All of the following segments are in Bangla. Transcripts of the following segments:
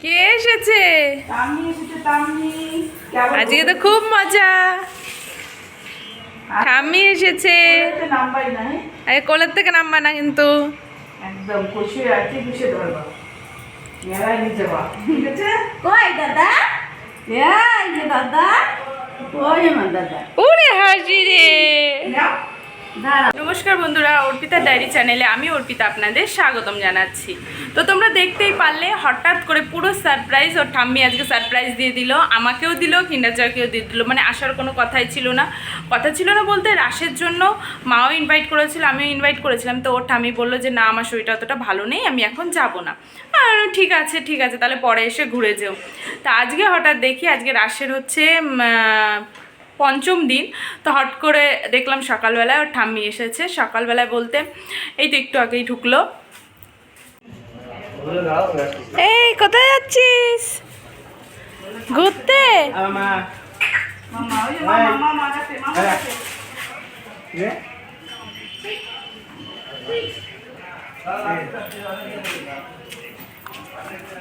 কে এসেছে? আজকে তো খুব মজা। ঠাম্মি এসেছে। আরে কোলের থেকে নামবা না কিন্তু। একদম কষে আছে ঘুষে ধরবা মেলায় নিচে বা ঠিক আছে? কই দাদা? এই দাদা। কই আমার দাদা। ওরে হাসি রে। নমস্কার বন্ধুরা, অর্পিতা ডায়েরি চ্যানেলে আমি অর্পিতা আপনাদের স্বাগতম জানাচ্ছি। তো তোমরা দেখতেই পারলে হঠাৎ করে পুরো সারপ্রাইজ ওর ঠাম্মি আজকে সারপ্রাইজ দিয়ে দিল, আমাকেও দিল কিন্ডারজয়কেও দিয়ে দিল। মানে আসার কোনো কথাই ছিল না। কথা ছিল না বলতে রাসের জন্য মাও ইনভাইট করেছিল, আমিও ইনভাইট করেছিলাম। তো ওর ঠাম্মি বলল যে, না, আমার শরীরটা অতটা ভালো নেই, আমি এখন যাব না। আর ঠিক আছে ঠিক আছে, তাহলে পরে এসে ঘুরে যেও। তা আজকে হঠাৎ দেখি, আজকে রাসের হচ্ছে পঞ্চম দিন, তো হট করে দেখলাম সকালবেলায় ওর ঠাম্মি এসেছে। সকালবেলায় বলতে, এই তো একটু আগেই ঢুকলো। এই, কোথায় যাচ্ছিস? ঘুরতে?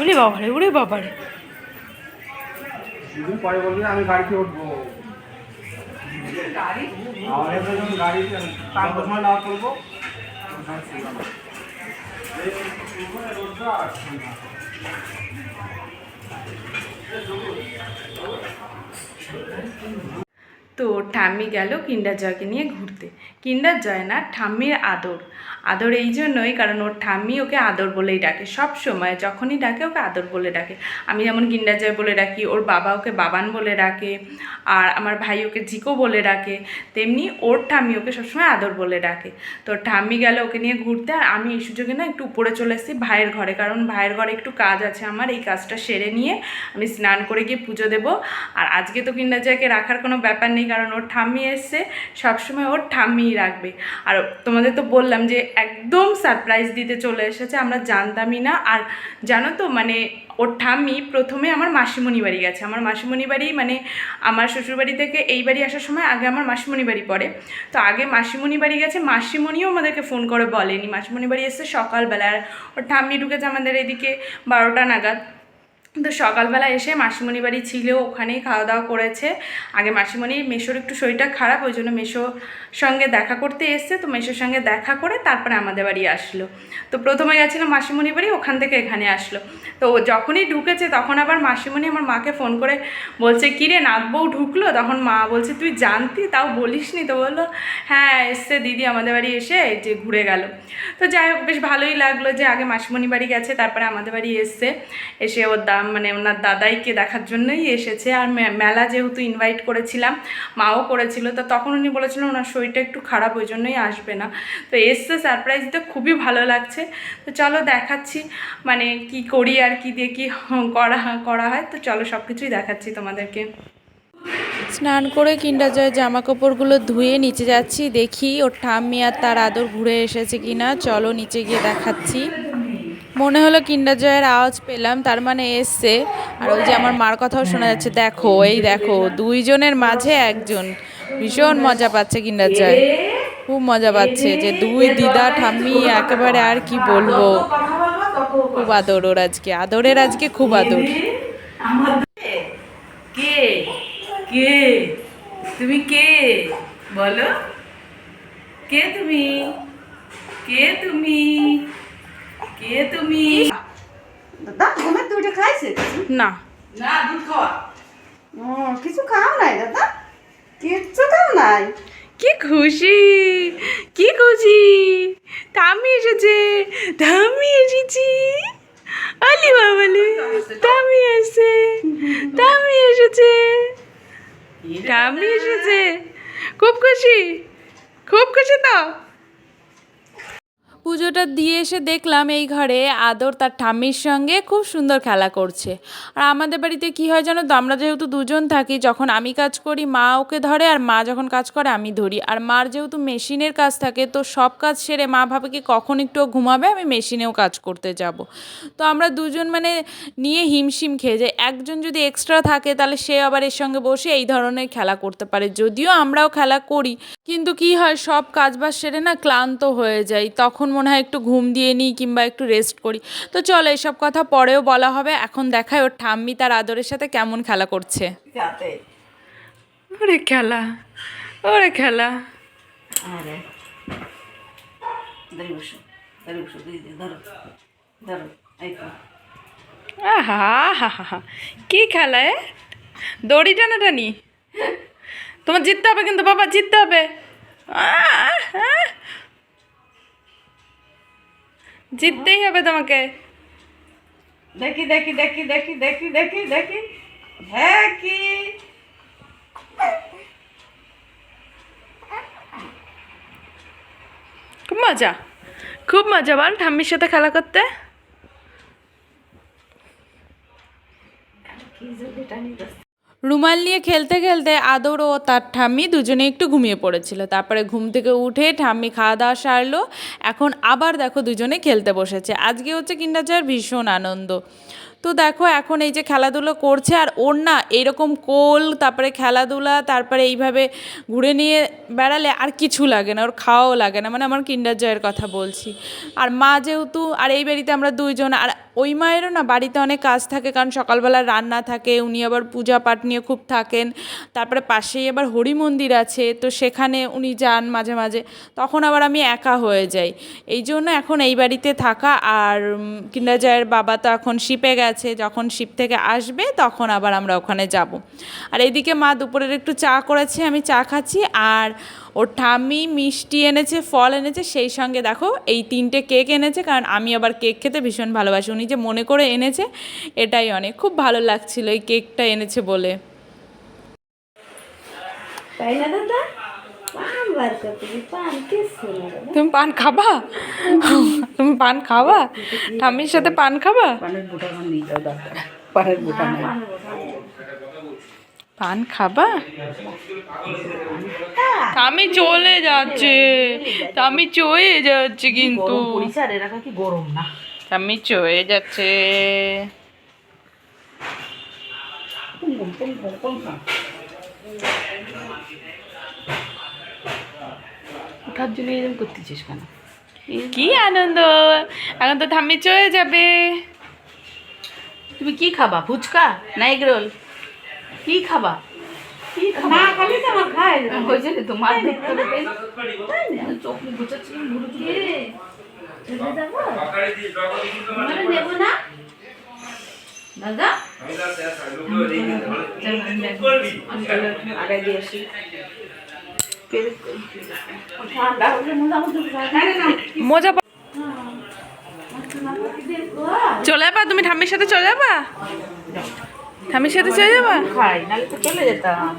উরে বাবারে উরে বাবারে। পরে বলবি আমি গাড়িতে উঠবো। গাড়ি আমাদের তো যখন গাড়িতে তার সময় না করব তো ঠাম্মি গেল কিন্ডার জয়কে নিয়ে ঘুরতে। কিন্ডার জয় না, ঠাম্মির আদর। আদর এই জন্যই কারণ ওর ঠাম্মি ওকে আদর বলেই ডাকে। সব সময় যখনই ডাকে ওকে আদর বলে ডাকে। আমি যেমন কিন্ডার জয় বলে ডাকি, ওর বাবা ওকে বাবান বলে ডাকে, আর আমার ভাই ওকে জিকো বলে ডাকে, তেমনি ওর ঠাম্মি ওকে সবসময় আদর বলে ডাকে। তো ঠাম্মি গেল ওকে নিয়ে ঘুরতে, আর আমি এই সুযোগে না একটু উপরে চলে এসেছি ভাইয়ের ঘরে। কারণ ভাইয়ের ঘরে একটু কাজ আছে আমার, এই কাজটা সেরে নিয়ে আমি স্নান করে গিয়ে পুজো দেবো। আর আজকে তো কিন্ডার জয়কে রাখার কোনো ব্যাপার নেই কারণ ওর ঠাম্মি এসছে, সবসময় ওর ঠাম্মিই রাখবে। আর তোমাদের তো বললাম যে একদম সারপ্রাইজ দিতে চলে এসেছে, আমরা জানতামই না। আর জানো তো মানে ওর ঠাম্মি প্রথমে আমার মাসিমণি বাড়ি গেছে। আমার মাসিমণি বাড়ি মানে আমার শ্বশুরবাড়ি থেকে এই বাড়ি আসার সময় আগে আমার মাসিমণি বাড়ি পড়ে। তো আগে মাসিমণি বাড়ি গেছে, মাসিমণিও আমাদেরকে ফোন করে বলেনি। মাসিমণি বাড়ি এসছে সকালবেলা আর ওর ঠাম্মি ঢুকেছে আমাদের এদিকে বারোটা নাগাদ। তো সকালবেলা এসে মাসিমণি বাড়ি ছিল, ওখানেই খাওয়া দাওয়া করেছে। আগে মাসিমণি মেশোর একটু শরীরটা খারাপ, ওই জন্য মেশোর সঙ্গে দেখা করতে এসছে। তো মেশোর সঙ্গে দেখা করে তারপরে আমাদের বাড়ি আসলো। তো প্রথমে গেছিল মাসিমণি বাড়ি, ওখান থেকে এখানে আসলো। তো যখনই ঢুকেছে, তখন আবার মাসিমণি আমার মাকে ফোন করে বলছে, কিরে নাথ বউ ঢুকলো? তখন মা বলছে, তুই জানতি? তাও বলিসনি? তো বলল হ্যাঁ এসছে দিদি আমাদের বাড়ি এসে যে ঘুরে গেল। তো যাই হোক, বেশ ভালোই লাগল যে আগে মাসিমণি বাড়ি গেছে, তারপরে আমাদের বাড়ি এসছে। এসে ওর দাম মানে ওনার দাদাইকে দেখার জন্যই এসেছে। আর মেলা যেহেতু ইনভাইট করেছিলাম, মাও করেছিল, তো তখন উনি বলেছিলেন ওনার শরীরটা একটু খারাপ, ওই জন্যই আসবে না। তো এসছে সারপ্রাইজ দিতে খুবই ভালো লাগছে। তো চলো দেখাচ্ছি মানে কি করি আর কি দিয়ে কি করা করা হয়। তো চলো সব কিছুই দেখাচ্ছি তোমাদেরকে। স্নান করে কিন্ডার জয় জামা কাপড়গুলো ধুয়ে নিচে যাচ্ছি, দেখি ওর ঠাম্মি আর তার আদর ঘুরে এসেছে কিনা। চলো নিচে গিয়ে দেখাচ্ছি। মনে হলো কিন্ডার জয়ের আওয়াজ পেলাম, তার মানে এসছে। আর ওই যে আমার মার কথাও শোনা যাচ্ছে, দেখো, এই দেখো, দুইজনের মাঝে একজন। ভীষণ মজা পাচ্ছে কিন্ডার জয়। খুব মজা পাচ্ছে যে দুই দিদা ঠাম্মি একেবারে আর কি বলব। খুব আদর ওর আজকে। আদরের আজকে খুব আদর। কে? কে? তুমি কে? বলো। কে তুমি? কে তুমি? কে তুমি? দাদা ঘুমের দুইটা খাইছে। না। না দুধ খাওয়া। ও কিছু খাও নাই দাদা? কিচ্ছু খাও নাই? কি খুশি কি খুশি। তামি এসেছে তামি এসেছি। আলি বাবালি তামি এসেছে তামি এসেছে। তামি এসেছে। খুব খুশি খুব খুশি তো? পুজোটা দিয়ে এসে দেখলাম এই ঘরে আদর তার ঠাম্মির সঙ্গে খুব সুন্দর খেলা করছে। আর আমাদের বাড়িতে কি হয় জানো তো, আমরা যেহেতু দুজন থাকি, যখন আমি কাজ করি, মা ওকে ধরে আর মা যখন কাজ করে, আমি ধরি। আর মার যেহেতু মেশিনের কাজ থাকে, তো সব কাজ সেরে মা ভাবে কি কখন একটু ঘুমাবে, আমি মেশিনেও কাজ করতে যাব। তো আমরা দুজন মানে নিয়ে হিমশিম খেয়ে যাই। একজন যদি এক্সট্রা থাকে, তাহলে সে আবার এর সঙ্গে বসে এই ধরনের খেলা করতে পারে। যদিও আমরাও খেলা করি, কিন্তু কি হয়, সব কাজবাজ সেরে না ক্লান্ত হয়ে যাই। তখন মনে হয় একটু ঘুম দিয়ে নিই কিংবা একটু রেস্ট করি। তো চলো এসব কথা পরেও বলা হবে। এখন দেখায় ওর ঠাম্মি তার আদরের সাথে কেমন খেলা করছে। ওরে খেলা ওরে খেলা। আরে। ধরে বসো ধরে বসো দিদি ধরো ধরো এই তো। আহা হা হা হা কি খেলা এ? দড়ি টানাটানি? তোমার জিততে হবে কিন্তু বাবা জিততে হবে। আহ, জিততেই হবে তোমাকে। দেখি দেখি দেখি দেখি দেখি দেখি দেখি। হ্যাঁ কি? খুব মজা। খুব মজা বল ঠাম্মির সাথে খেলা করতে। কি রুমাল নিয়ে খেলতে খেলতে আদর ও তার ঠাম্মি দুজনে একটু ঘুমিয়ে পড়েছিল। তারপরে ঘুম থেকে উঠে ঠাম্মি খাওয়া দাওয়া সারলো। এখন আবার দেখো দুজনে খেলতে বসেছে। আজকে হচ্ছে কিন্ডার জয়ের ভীষণ আনন্দ। তো দেখো এখন এই যে খেলাধুলো করছে আর ওর না এরকম কোল, তারপরে খেলাধুলা, তারপরে এইভাবে ঘুরে নিয়ে বেড়ালে আর কিছু লাগে না, ওর খাওয়াও লাগে না। মানে আমার কিন্ডার জয়ের কথা বলছি। আর মা যেহেতু, আর এই বাড়িতে আমরা দুইজন, আর ওই মায়েরও না বাড়িতে অনেক কাজ থাকে, কারণ সকালবেলা রান্না থাকে, উনি আবার পূজা পাঠ নিয়ে খুব থাকেন। তারপরে পাশেই আবার হরি মন্দির আছে, তো সেখানে উনি যান মাঝে মাঝে। তখন আবার আমি একা হয়ে যাই। এই জন্য এখন এই বাড়িতে থাকা, আর কিন্ডার জয়ের বাবা তো এখন শিপে গেছে, যখন শিপ থেকে আসবে তখন আবার আমরা ওখানে যাব। আর এইদিকে মা দুপুরের একটু চা করেছে, আমি চা খাচ্ছি, আর ওর ঠাম্মি মিষ্টি এনেছে ফল এনেছে সেই সঙ্গে দেখো এই তিনটে কেক এনেছে কারণ আমি আবার কেক খেতে ভীষণ ভালোবাসি। উনি যে মনে করে এনেছে এটাই অনেক। খুব ভালো লাগছিল এই কেকটা এনেছে বলে। তাই না দাদা? তুমি পান খাবা? তুমি পান খাবা? ঠাম্মির সাথে পান খাবা? পানের বুটা পানের বুটা নাই। পান খাবা? আমি চলে যাচ্ছে। আমি চলে যাচ্ছে কিন্তু। গরম না। আমি চলে যাচ্ছে। ওঠার জন্য এরকম করতেছিস কেন? কি আনন্দ? এখন তো ঠাম্মি চলে যাবে। তুমি কি খাবা? ফুচকা? না এগ রোল কি খাবা? না খালি তো আমার ওই জন্য দেখতে চোখ ঘুরে চলে মানে না? দাদা আগে দিয়ে আসি ঠান্ডা হলে মোটামুটি মজা চলে যাবা? তুমি ঠাম্মির সাথে চলে যাবা? ঠাম্মির সাথে চলে যাবা খাই নাহলে তো চলে যেতাম।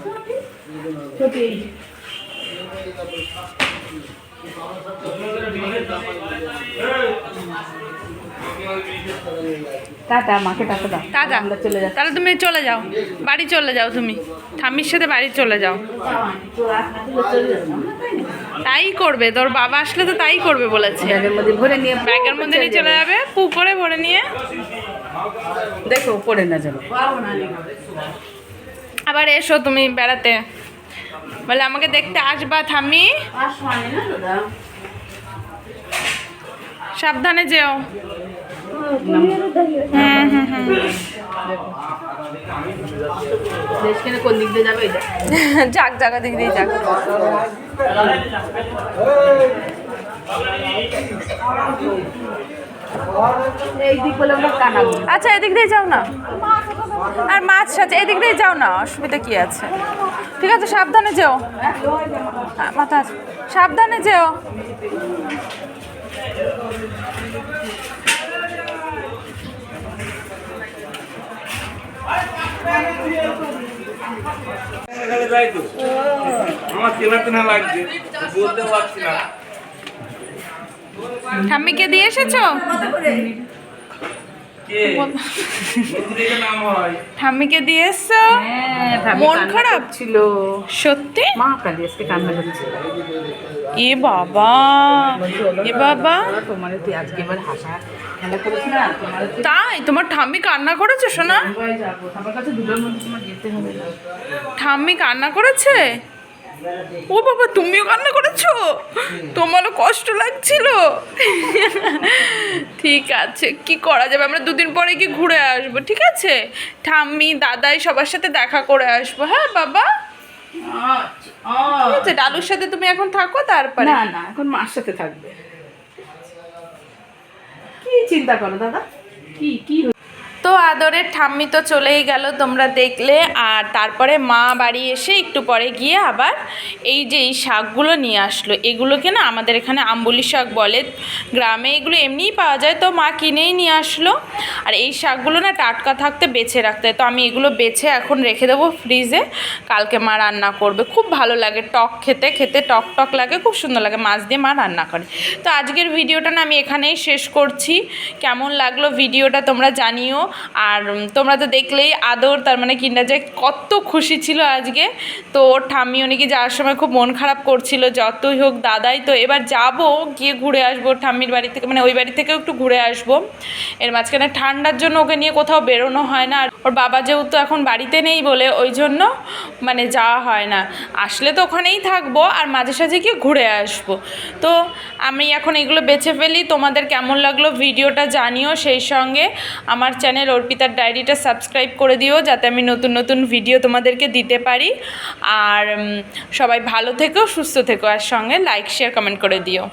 টাটা মাকে টাটা দাও। টাটা। চলে যাচ্ছি। তাহলে তুমি চলে যাও। বাড়ি চলে যাও তুমি। ঠাম্মির সাথে বাড়ি চলে যাও। তাই করবে তোর বাবা আসলে তো তাই করবে বলেছে। ব্যাগের মধ্যে নিয়ে ব্যাগের মধ্যে নিয়ে চলে যাবে পু করে ভরে নিয়ে। দেখো পড়ে না যেন আবার এসো তুমি বেড়াতে। বলে, আমাকে দেখতে আসবা, থামি। সাবধানে যেও। দিক দিয়ে যাবে যাক জায়গা দিক দিয়ে যাক। আচ্ছা এদিক দিয়ে যাও না। আর মাছ সাথে এদিক দিয়ে যাও না অসুবিধা কি আছে? ঠিক আছে সাবধানে যেও। হ্যাঁ, মাথা আছে। সাবধানে যেও। আমার লাগছে বলতে পারছি না। ঠাম্মিকে দিয়ে এসেছ? কে? নতুন নাম হয় ঠাম্মিকে দিয়ে এসছো? হ্যাঁ মন খারাপ? ছিল সত্যি? মা কালি আজকে কান্না করছে এ বাবা এ বাবা। তোমার তুই আজকে এবার হাসা খেলা করিস না? তাই তোমার ঠাম্মি কান্না করেছে শোনা যাব। আমার কাছে দুটোর মধ্যে তোমার যেতে হবে না। ঠাম্মি কান্না করেছে? ও বাবা, তুমিও কান্না করেছ? তোমারও কষ্ট লাগছিল। ঠিক আছে, কি করা যাবে? আমরা দুদিন পরে কি ঘুরে আসব, ঠিক আছে? ঠাম্মি, দাদাই সবার সাথে দেখা করে আসব হ্যাঁ বাবা? আছে, ডালুর সাথে তুমি এখন থাকো তারপরে। না না, এখন মার সাথে থাকবে। কি চিন্তা করো দাদা? কি কি? তো আদরের ঠাম্মি তো চলেই গেল, তোমরা দেখলে। আর তারপরে মা বাড়ি এসে একটু পরে গিয়ে আবার এই যে এই শাকগুলো নিয়ে আসলো। এগুলোকে না আমাদের এখানে আম্বুলি শাক বলে। গ্রামে এগুলো এমনিই পাওয়া যায়, তো মা কিনেই নিয়ে আসলো। আর এই শাকগুলো না টাটকা থাকতে বেছে রাখতে হয়। তো আমি এগুলো বেছে এখন রেখে দেবো ফ্রিজে। কালকে মা রান্না করবে। খুব ভালো লাগে টক খেতে খেতে টক টক লাগে, খুব সুন্দর লাগে। মাছ দিয়ে মা রান্না করে। তো আজকের ভিডিওটা না আমি এখানেই শেষ করছি। কেমন লাগল ভিডিওটা তোমরা জানিও। আর তোমরা তো দেখলেই আদর, তার মানে কিন্ডার যে কত খুশি ছিল আজকে। তো ওর ঠাম্মি নাকি যাওয়ার সময় খুব মন খারাপ করছিল, যতই হোক দাদাই তো এবার যাব, গিয়ে ঘুরে আসব ওর ঠাম্মির বাড়ি থেকে মানে ওই বাড়ি থেকেও একটু ঘুরে আসব। এর মাঝখানে ঠান্ডার জন্য ওকে নিয়ে কোথাও বেরোনো হয় না, আর ওর বাবা যেহেতু এখন বাড়িতে নেই বলে, ওই জন্য মানে যাওয়া হয় না। আসলে তো ওখানেই থাকব, আর মাঝে সাঝে গিয়ে ঘুরে আসব। তো আমি এখন এগুলো বেছে ফেলি, তোমাদের কেমন লাগল ভিডিওটা জানিও, সেই সঙ্গে আমার চ্যানেল অর্পিতার ডায়েরিটা সাবস্ক্রাইব করে দিও, যাতে আমি নতুন নতুন ভিডিও তোমাদেরকে দিতে পারি। আর সবাই ভালো থেকো, সুস্থ থেকো, আর সঙ্গে লাইক শেয়ার কমেন্ট করে দিও।